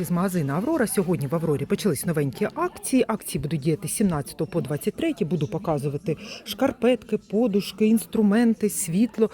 З магазину Аврора сьогодні в Аврорі почались новенькі акції. Акції будуть діяти з 17 по 23. Буду показувати шкарпетки, подушки, інструменти, світло.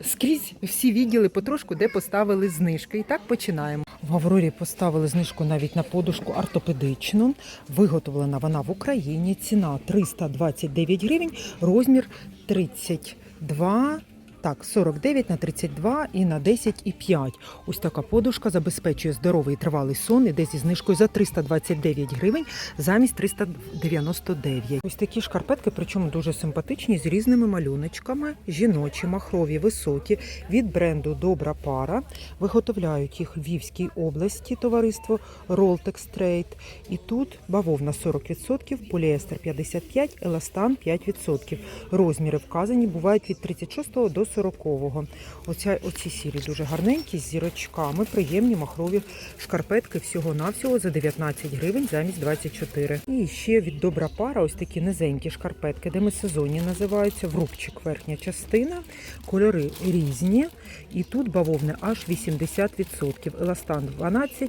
Скрізь всі відділи потрошку, де поставили знижки. І так починаємо. В Аврорі поставили знижку навіть на подушку ортопедичну. Виготовлена вона в Україні. Ціна 329 гривень, розмір 32 так, 49 на 32 і на 10 і 5. Ось така подушка забезпечує здоровий і тривалий сон. Іде зі знижкою за 329 гривень замість 399. Ось такі шкарпетки, причому дуже симпатичні, з різними малюночками. Жіночі, махрові, високі. Від бренду Добра пара. Виготовляють їх в Львівській області товариство Roltex Trade. І тут бавовна 40%, поліестер 55%, еластан 5%. Розміри вказані бувають від 36 до 40-го. Оця, оці сірі дуже гарненькі, з зірочками, приємні махрові шкарпетки всього-навсього за 19 гривень замість 24. І ще від добра пара ось такі низенькі шкарпетки, демисезонні називаються, в рубчик верхня частина, кольори різні. І тут бавовни аж 80%, еластан 12%,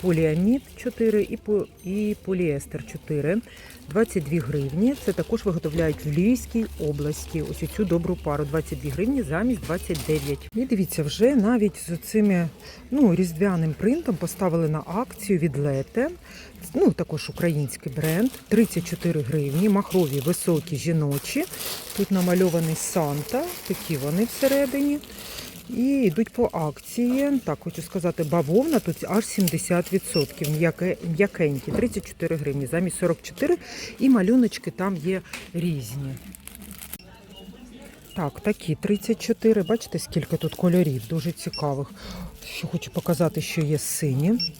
поліамід 4 і, і поліестер 4. 22 гривні. Це також виготовляють в Львівській області. Ось цю добру пару 22 гривні замість 29. І дивіться, вже навіть з цими ну, різдвяним принтом поставили на акцію від Лете. Ну, також український бренд. 34 гривні, махрові, високі, жіночі. Тут намальований Санта, такі вони всередині. І йдуть по акції. Так, хочу сказати, бавовна тут аж 70%. М'яке, м'якенькі, 34 гривні, замість 44. І малюночки там є різні. Так, такі 34. Бачите, скільки тут кольорів, дуже цікавих. Що хочу показати, що є сині.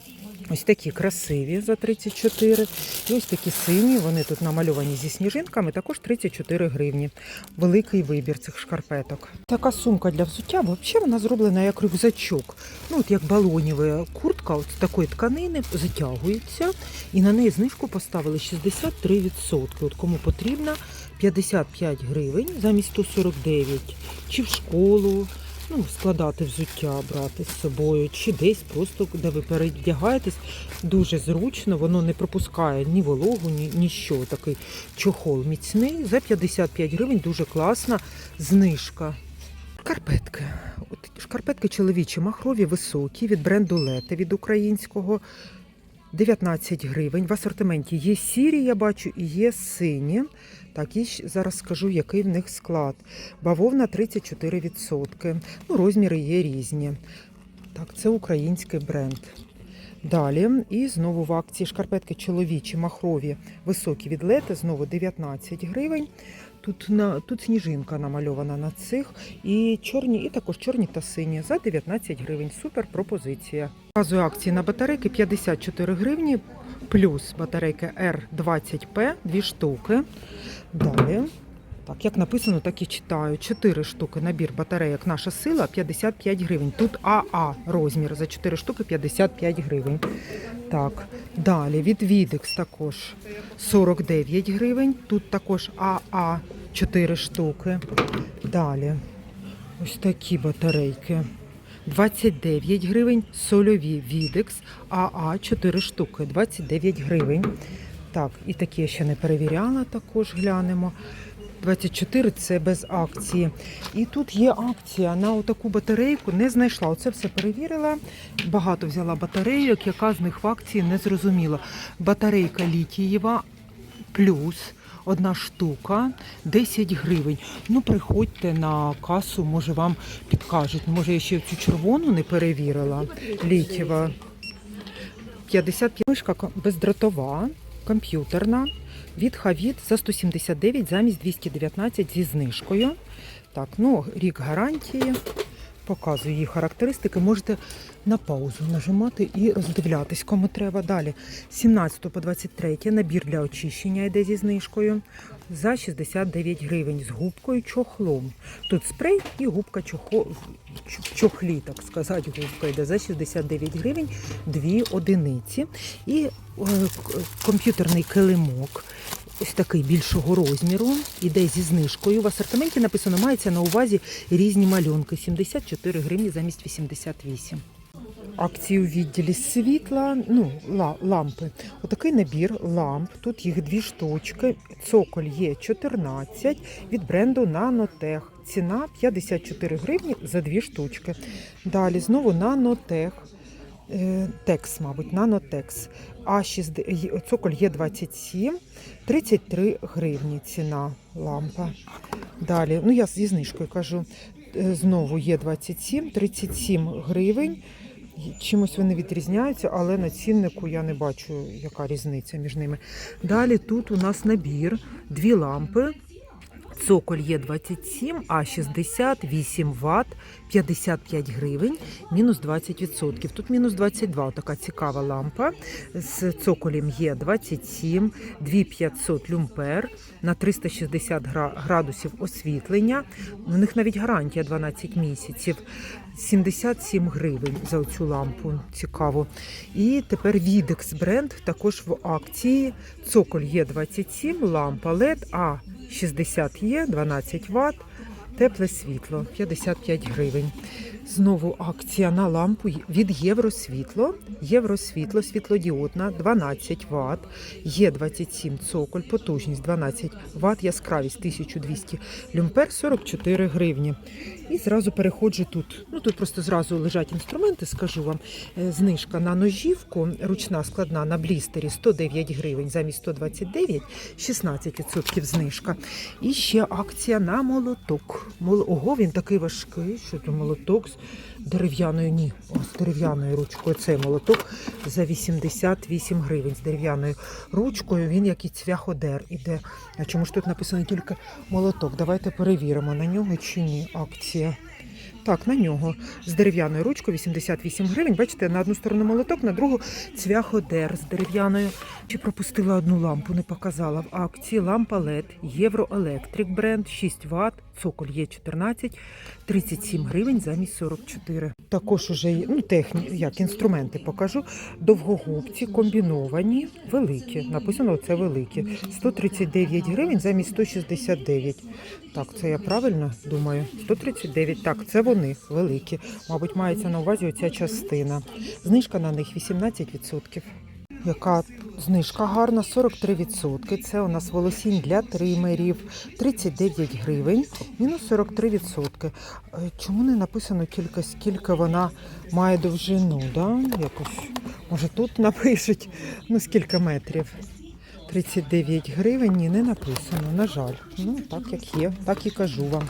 Ось такі красиві за 34. І ось такі сині, вони тут намальовані зі сніжинками, також 34 гривні. Великий вибір цих шкарпеток. Така сумка для взуття, взагалі вона зроблена як рюкзачок. Ну, от як балонєва куртка от такої тканини затягується. І на неї знижку поставили 63%. От кому потрібно 55 гривень замість 149. Чи в школу, ну, складати взуття, брати з собою, чи десь просто, де ви передягаєтесь, дуже зручно, воно не пропускає ні вологу, ні, що. Такий чохол міцний. За 55 гривень дуже класна знижка. Шкарпетки. От шкарпетки чоловічі, махрові, високі, від бренду Лете від українського. 19 гривень. В асортименті є сірі, я бачу, і є сині. Так, і зараз скажу, який в них склад. Бавовна 34%. Ну, розміри є різні. Так, це український бренд. Далі, і знову в акції шкарпетки чоловічі, махрові, високі від лети, знову 19 гривень. Тут, на, тут сніжинка намальована на цих. І чорні, і також чорні та сині за 19 гривень. Супер пропозиція. Показую акції на батарейки 54 гривні, плюс батарейки R20P, 2 штуки. Далі. Так, як написано, так і читаю. 4 штуки набір батарейок Наша сила 55 гривень. Тут АА розмір за 4 штуки 55 гривень. Так, далі від Videx також 49 гривень. Тут також АА 4 штуки. Далі ось такі батарейки. 29 гривень, сольові Videx АА 4 штуки, 29 гривень. Так, і такі я ще не перевіряла, також глянемо. 24 це без акції. І тут є акція на отаку батарейку, не знайшла. Оце все перевірила. Багато взяла батарейок, яка з них в акції не зрозуміла. Батарейка літієва плюс одна штука 10 гривень. Ну, приходьте на касу, може вам підкажуть. Може, я ще цю червону не перевірила. Літєва. 55 мишка бездротова, комп'ютерна. Від Хавіт за 179 замість 219 зі знижкою. Так, ну, рік гарантії. Показую її характеристики. Можете на паузу нажимати і роздивлятись, кому треба. Далі 17 по 23 набір для очищення йде зі знижкою за 69 гривень з губкою чохлом. Тут спрей і губка чохо... чохлі, так сказати, губка йде за 69 гривень, дві одиниці. І е, комп'ютерний килимок. Ось такий більшого розміру, іде зі знижкою. В асортименті написано, мається на увазі різні малюнки. 74 гривні замість 88. Акції у відділі світла, ну, ла- лампи. Отакий набір ламп. Тут їх дві штучки. Цоколь є 14 від бренду Nanotech. Ціна 54 гривні за дві штучки. Далі знову Nanotech. Е, Текс, мабуть. А6, є- цоколь є 27, 33 гривні ціна лампа. Далі, ну я зі знижкою кажу, е, знову є 27, 37 гривень. Чимось вони відрізняються, але на ціннику я не бачу, яка різниця між ними. Далі тут у нас набір, дві лампи. Цоколь є 27, а 68 Вт, 55 гривень, мінус 20%. Тут мінус 22, така цікава лампа. З цоколем є 27, 2500 люмпер на 360 гра- градусів освітлення. У них навіть гарантія 12 місяців. 77 гривень за цю лампу. Цікаво. І тепер Videx бренд також в акції. Цоколь є 27, лампа LED, а 60 є, 12 Вт, тепле світло 55 гривень. Знову акція на лампу від Євросвітло. Євросвітло світлодіодна 12 Вт, є 27 цоколь, потужність 12 Вт, яскравість 1200 люмпер 44 гривні. І зразу переходжу тут. Ну тут просто зразу лежать інструменти, скажу вам. Е, Знижка на ножівку, ручна складна на блістері 109 гривень замість 129, 16% знижка. І ще акція на молоток. Ого, він такий важкий, що то молоток дерев'яною, ні, з дерев'яною ручкою. Цей молоток за 88 гривень з дерев'яною ручкою. Він як і цвяходер іде. А чому ж тут написано тільки молоток? Давайте перевіримо, на нього чи ні акція. Так, на нього з дерев'яною ручкою 88 гривень. Бачите, на одну сторону молоток, на другу цвяходер з дерев'яною. Чи пропустила одну лампу, не показала. В акції лампа LED Євроелектрик бренд 6 Вт, цоколь є 14, 37 гривень замість 44. Також уже ну, техні, як інструменти покажу. Довгогубці комбіновані, великі. Написано це великі. 139 гривень замість 169. Так, це я правильно думаю? 139. Так, це вони великі. Мабуть, мається на увазі оця частина. Знижка на них 18%. Яка знижка гарна, 43%. Це у нас волосінь для тримерів, 39 гривень, мінус 43%. Е, Чому не написано тільки скільки вона має довжину? Да? Якось, може тут напишуть, ну скільки метрів. 39 гривень, ні, не написано, на жаль. Ну, так як є, так і кажу вам.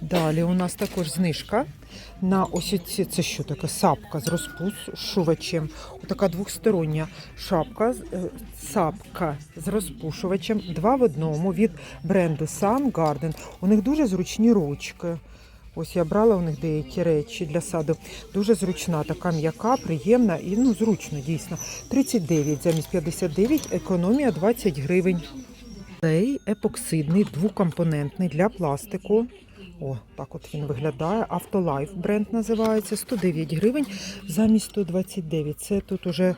Далі у нас також знижка на ось ці, це що таке? Сапка з розпушувачем. Така двохстороння шапка, е, сапка з розпушувачем. Два в одному від бренду Sun Garden. У них дуже зручні ручки. Ось я брала у них деякі речі для саду. Дуже зручна, така м'яка, приємна і ну зручно дійсно. 39 замість 59, економія 20 гривень. Цей епоксидний двокомпонентний для пластику. О, так от він виглядає. Автолайф бренд називається 109 гривень замість 129. Це тут уже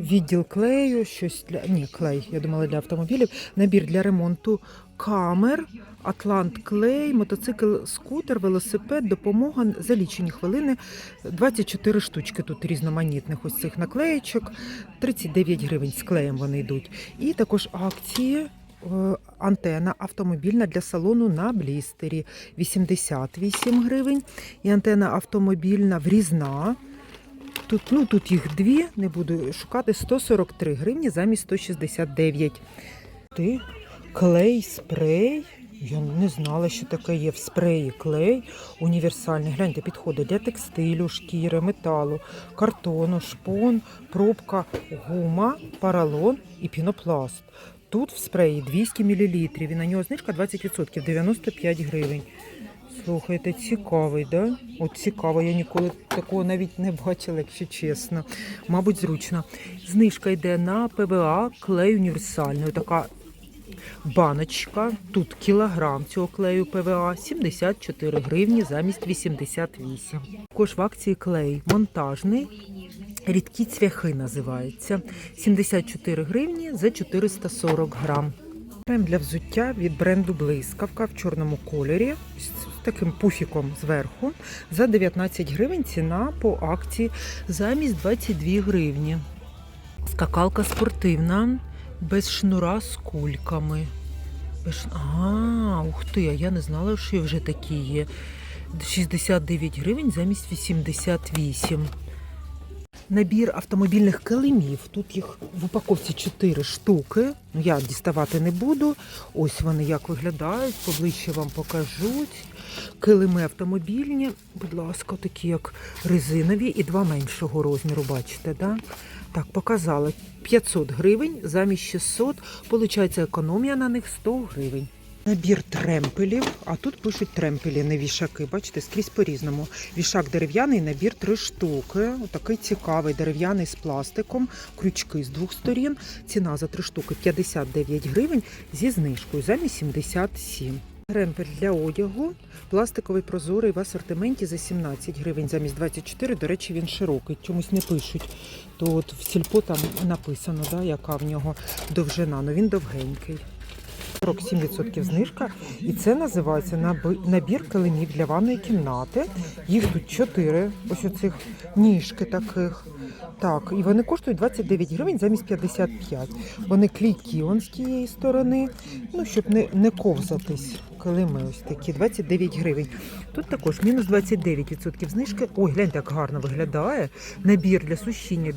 відділ клею, щось для ні, клей. Я думала для автомобілів. Набір для ремонту камер, Атлант клей, мотоцикл, скутер, велосипед, допомога за лічені хвилини. 24 штучки тут різноманітних ось цих наклеєчок. 39 гривень з клеєм вони йдуть. І також акції. Е, Антена автомобільна для салону на блістері 88 гривень. І антена автомобільна врізна. Тут, ну, тут їх дві, не буду шукати, 143 гривні замість 169. Ти клей, спрей. Я не знала, що таке є в спреї клей універсальний. Гляньте, підходить для текстилю, шкіри, металу, картону, шпон, пробка, гума, паралон і пінопласт. Тут в спреї 200 мл і на нього знижка 20%, 95 гривень. Слухайте, цікавий, да? От цікаво, я ніколи такого навіть не бачила, якщо чесно. Мабуть, зручно. Знижка йде на ПВА клей універсальний. Така баночка. Тут кілограм цього клею ПВА 74 гривні замість 88. Також в акції клей монтажний. Рідкі цвяхи називається. 74 гривні за 440 грам. Крем для взуття від бренду Блискавка в чорному кольорі. Ось таким пуфіком зверху. За 19 гривень ціна по акції замість 22 гривні. Скакалка спортивна, без шнура з кульками. Без... А, ух ти, а я не знала, що вже такі є. 69 гривень замість 88. Набір автомобільних килимів. Тут їх в упаковці 4 штуки. Ну, я діставати не буду. Ось вони як виглядають, поближче вам покажуть. Килими автомобільні, будь ласка, такі як резинові і два меншого розміру, бачите, да? Так, показала. 500 гривень замість 600. Получається економія на них 100 гривень. Набір тремпелів, а тут пишуть тремпелі, не вішаки. Бачите, скрізь по-різному. Вішак дерев'яний, набір три штуки. Отакий цікавий дерев'яний з пластиком, крючки з двох сторін. Ціна за три штуки 59 гривень зі знижкою замість 77. Тремпель для одягу, пластиковий прозорий в асортименті за 17 гривень замість 24. До речі, він широкий. Чомусь не пишуть. То от в сільпо там написано, да, яка в нього довжина. Ну він довгенький. 47% знижка, і це називається набір килимів для ванної кімнати. Їх тут 4, ось оцих ніжки таких. Так, і вони коштують 29 гривень замість 55. Вони клійкі он з тієї сторони, ну щоб не, не ковзатись. Килими ось такі 29 гривень. Тут також мінус 29% знижки. Ой, гляньте, як гарно виглядає. Набір для сушіння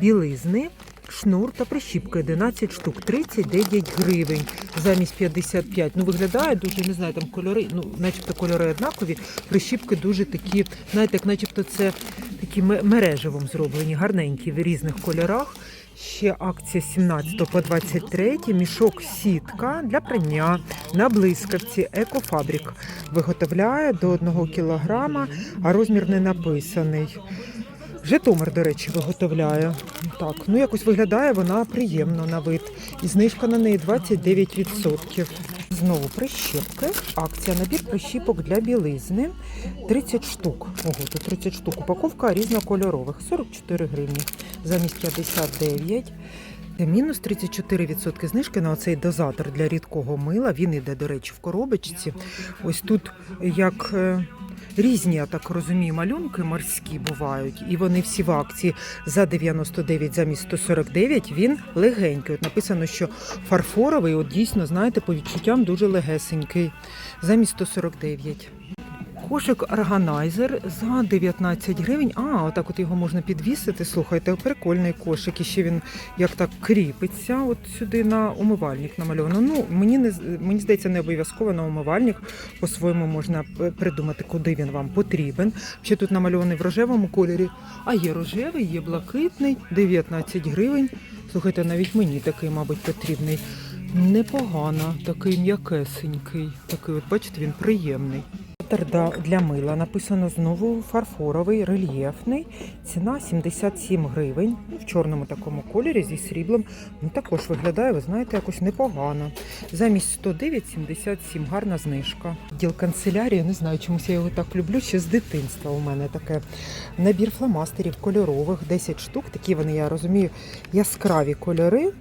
білизни. Шнур та прищіпка 11 штук, 39 гривень замість 55. Ну виглядає дуже, не знаю, там кольори, ну начебто кольори однакові. Прищіпки дуже такі, знаєте, як начебто це такі мережевом зроблені, гарненькі в різних кольорах. Ще акція 17 по 23, мішок сітка для прання на блискавці Екофабрик. Виготовляє до 1 кілограма, а розмір не написаний. Житомир, до речі, виготовляє. Так, ну якось виглядає вона приємно на вид. І знижка на неї 29%. Знову прищепки. Акція набір прищіпок для білизни. 30 штук. Ого, тут 30 штук. Упаковка різнокольорових. 44 гривні замість 59. Мінус 34% знижки на оцей дозатор для рідкого мила. Він іде, до речі, в коробочці. Ось тут як е, різні, я так розумію, малюнки морські бувають, і вони всі в акції за 99 замість 149. Він легенький. От написано, що фарфоровий, от дійсно, знаєте, по відчуттям дуже легесенький. Замість 149. Кошик органайзер за 19 гривень. А, отак от його можна підвісити. Слухайте, прикольний кошик. І ще він як так кріпиться от сюди на умивальник намальовано. Ну, мені не мені здається, не обов'язково на умивальник. По-своєму можна придумати, куди він вам потрібен. Ще тут намальований в рожевому кольорі. А є рожевий, є блакитний, 19 гривень. Слухайте, навіть мені такий, мабуть, потрібний. Непогано, такий м'якесенький. Такий, от бачите, він приємний. Терда для мила написано знову фарфоровий, рельєфний. Ціна 77 гривень. Ну, в чорному такому кольорі зі сріблом. Ну також виглядає, ви знаєте, якось непогано. Замість 109 77 гарна знижка. Діл канцелярії, не знаю, чомусь я його так люблю. Ще з дитинства у мене таке. Набір фломастерів кольорових, 10 штук. Такі вони, я розумію, яскраві кольори.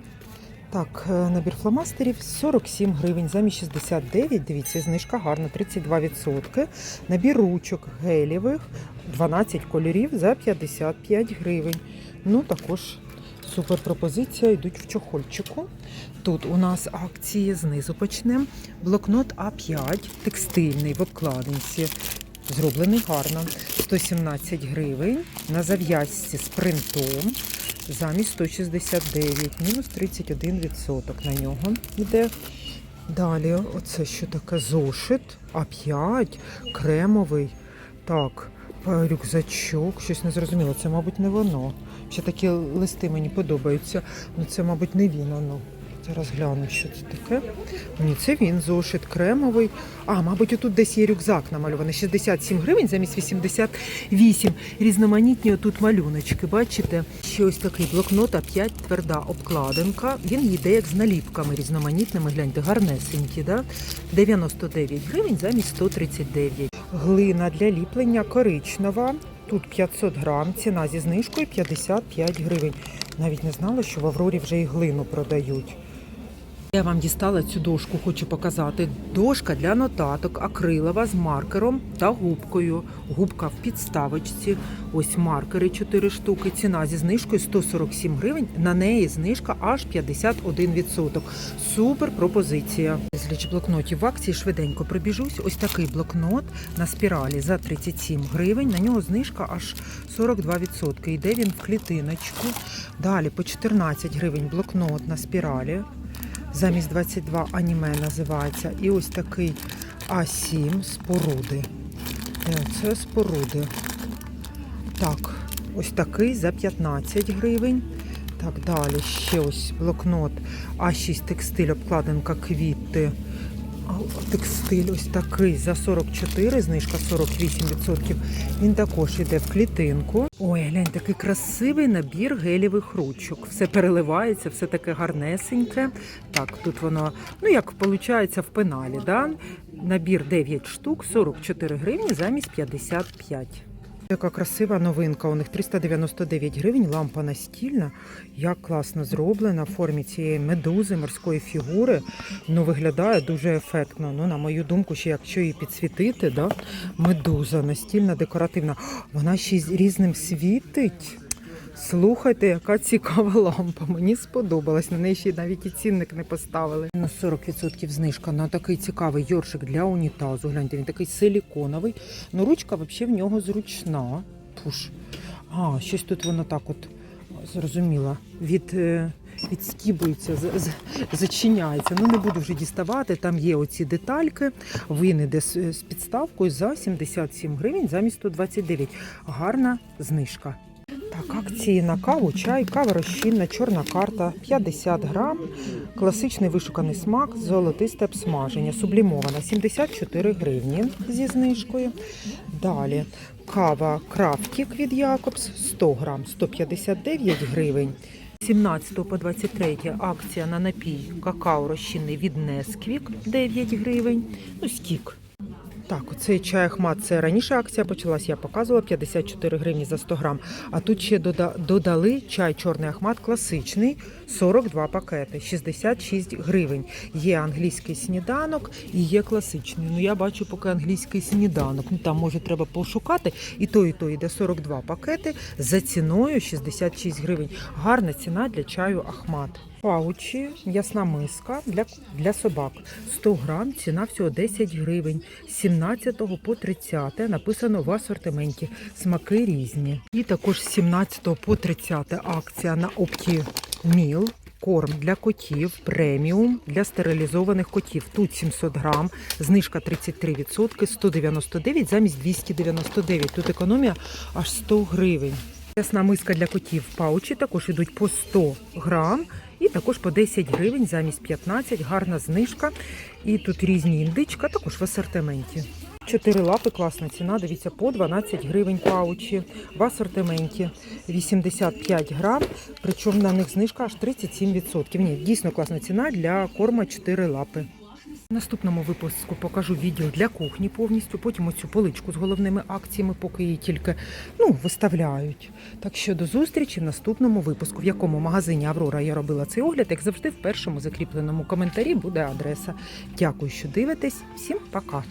Так, е, набір фломастерів 47 гривень, замість 69, дивіться, знижка гарна, 32%. Набір ручок гелєвих, 12 кольорів за 55 гривень. Ну, також супер пропозиція, йдуть в чохольчику. Тут у нас акції знизу почнемо. Блокнот А5, текстильний в обкладинці. Зроблений гарно. 117 гривень. На зав'язці з принтом замість 169, мінус 31% на нього йде. Далі, оце що таке зошит, А5, кремовий. Так, е, рюкзачок, щось не зрозуміло, це, мабуть, не воно. Ще такі листи мені подобаються. Ну це, мабуть, не він. Ну. Зараз гляну, що це таке. Ні, це він, зошит кремовий. А, мабуть, отут десь є рюкзак намальований. 67 гривень замість 88. Різноманітні отут малюночки, бачите? Ще ось такий блокнот, а 5 тверда обкладинка. Він йде як з наліпками різноманітними. Гляньте, гарнесенькі, да? 99 гривень замість 139. Глина для ліплення коричнева. Тут 500 грам, ціна зі знижкою 55 гривень. Навіть не знала, що в Аврорі вже і глину продають. Я вам дістала цю дошку, хочу показати. Дошка для нотаток акрилова з маркером та губкою. Губка в підставочці. Ось маркери 4 штуки. Ціна зі знижкою 147 гривень. На неї знижка аж 51%. Супер пропозиція. Зліч блокнотів в акції швиденько пробіжусь. Ось такий блокнот на спіралі за 37 гривень. На нього знижка аж 42%. Йде він в клітиночку. Далі по 14 гривень блокнот на спіралі. Замість 22 аніме називається. І ось такий А7 споруди. Де Це споруди. Так, ось такий за 15 гривень. Так, далі ще ось блокнот А6 текстиль, обкладинка квіти. Текстиль ось такий за 44, знижка 48%. Він також йде в клітинку. Ой, глянь, такий красивий набір гелівих ручок. Все переливається, все таке гарнесеньке. Так, тут воно, ну як виходить в пеналі, да? Набір 9 штук, 44 гривні замість 55. Яка красива новинка. У них 399 гривень, лампа настільна. Як класно зроблена в формі цієї медузи, морської фігури. Ну, виглядає дуже ефектно. Ну, на мою думку, ще якщо її підсвітити, да? медуза настільна, декоративна. Вона ще й різним світить. Слухайте, яка цікава лампа. Мені сподобалась. На неї ще навіть і цінник не поставили. На 40% знижка на такий цікавий йоршик для унітазу. Гляньте, він такий силіконовий. Ну, ручка взагалі в нього зручна. Пуш. А, щось тут воно так от зрозуміла. Від. е, Відскібується, з- з- зачиняється. Ну не буду вже діставати. Там є оці детальки. Він іде з, з підставкою за 77 гривень замість 129. Гарна знижка. Так, акції на каву, чай, кава розчинна, чорна карта, 50 грам, класичний вишуканий смак, золотисте обсмаження, сублімована, 74 гривні зі знижкою. Далі кава Крафтік від Якобс, 100 грам, 159 гривень. 17 по 23 акція на напій какао розчинний від Несквік 9 гривень. Ну, стік. Так, оцей чай Ахмат, це раніше акція почалась, я показувала 54 гривні за 100 грам. А тут ще дода- додали чай чорний Ахмат класичний, 42 пакети, 66 гривень. Є англійський сніданок і є класичний. Ну я бачу поки англійський сніданок. Ну там може треба пошукати. І то, і то йде 42 пакети за ціною 66 гривень. Гарна ціна для чаю Ахмат. Паучі, ясна миска для, для собак. 100 грам, ціна всього 10 гривень. З 17 по 30 написано в асортименті. Смаки різні. І також з 17 по 30 акція на Opti Meal. Корм для котів преміум для стерилізованих котів. Тут 700 грам, знижка 33%, 199 замість 299. Тут економія аж 100 гривень. Ясна миска для котів паучі також ідуть по 100 грам і також по 10 гривень замість 15. Гарна знижка. І тут різні індичка, також в асортименті. Чотири лапи, класна ціна. Дивіться, по 12 гривень паучі в асортименті 85 грам. Причому на них знижка аж 37%. Ні, дійсно класна ціна для корма 4 лапи. В наступному випуску покажу відділ для кухні повністю, потім оцю поличку з головними акціями, поки її тільки ну, виставляють. Так що до зустрічі в наступному випуску, в якому магазині Аврора я робила цей огляд, як завжди, в першому закріпленому коментарі буде адреса. Дякую, що дивитесь. Всім пока!